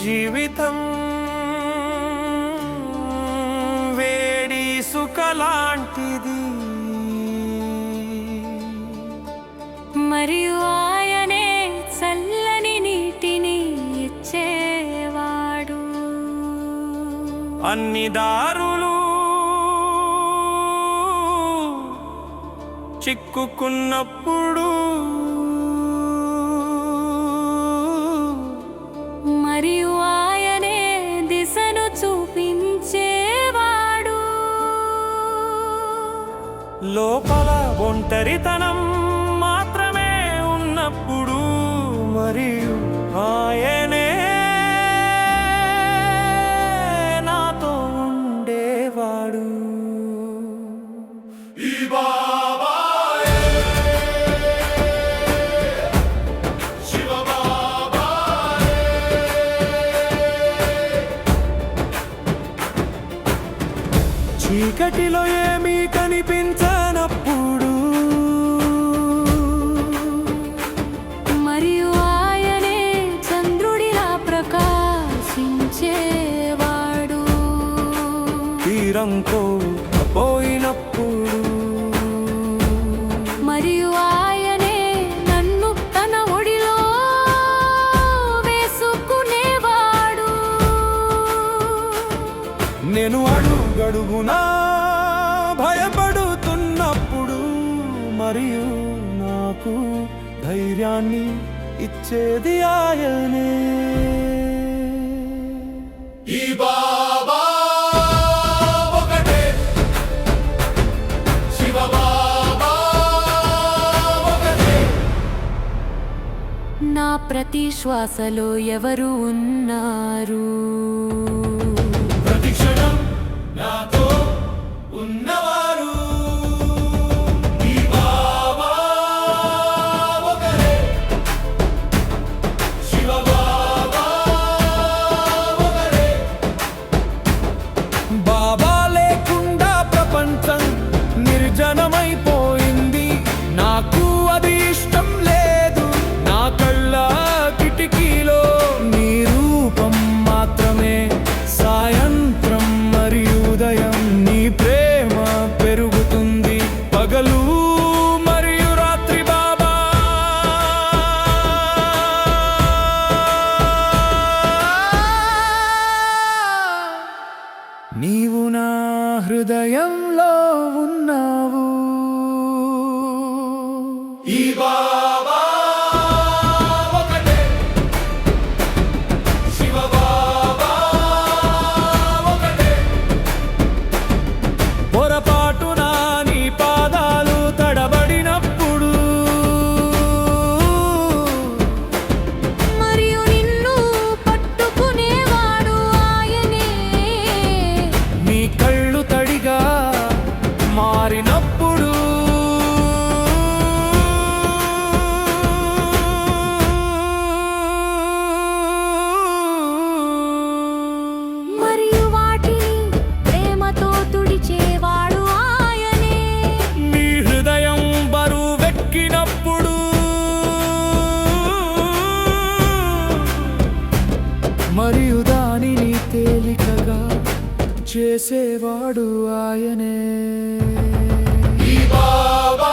జీవితం వేడి సుఖలాంటిది. మరియు ఆయనే చల్లని నీటిని ఇచ్చేవాడు. అన్ని దారులు చిక్కుకున్నప్పుడు లోపల ఒంటరితనం మాత్రమే ఉన్నప్పుడు మరియు ఆయే చీకటిలో ఏమీ కనిపించనప్పుడు. మరియు ఆయనే చంద్రుడిలా ప్రకాశించేవాడు. తీరంకో పోయినప్పుడు. అడుగడుగునా భయపడుతున్నప్పుడు మరియు నాకు ధైర్యాన్ని ఇచ్చేది ఆయనే. ఈ బాబా ఒకటే. శివ బాబా ఒకటే. నా ప్రతి శ్వాసలో ఎవరు ఉన్నారు? హృదయంలో ఉన్నావు. ఈ బా మరియు దానిని తేలికగా చేసేవాడు ఆయనే. బాబా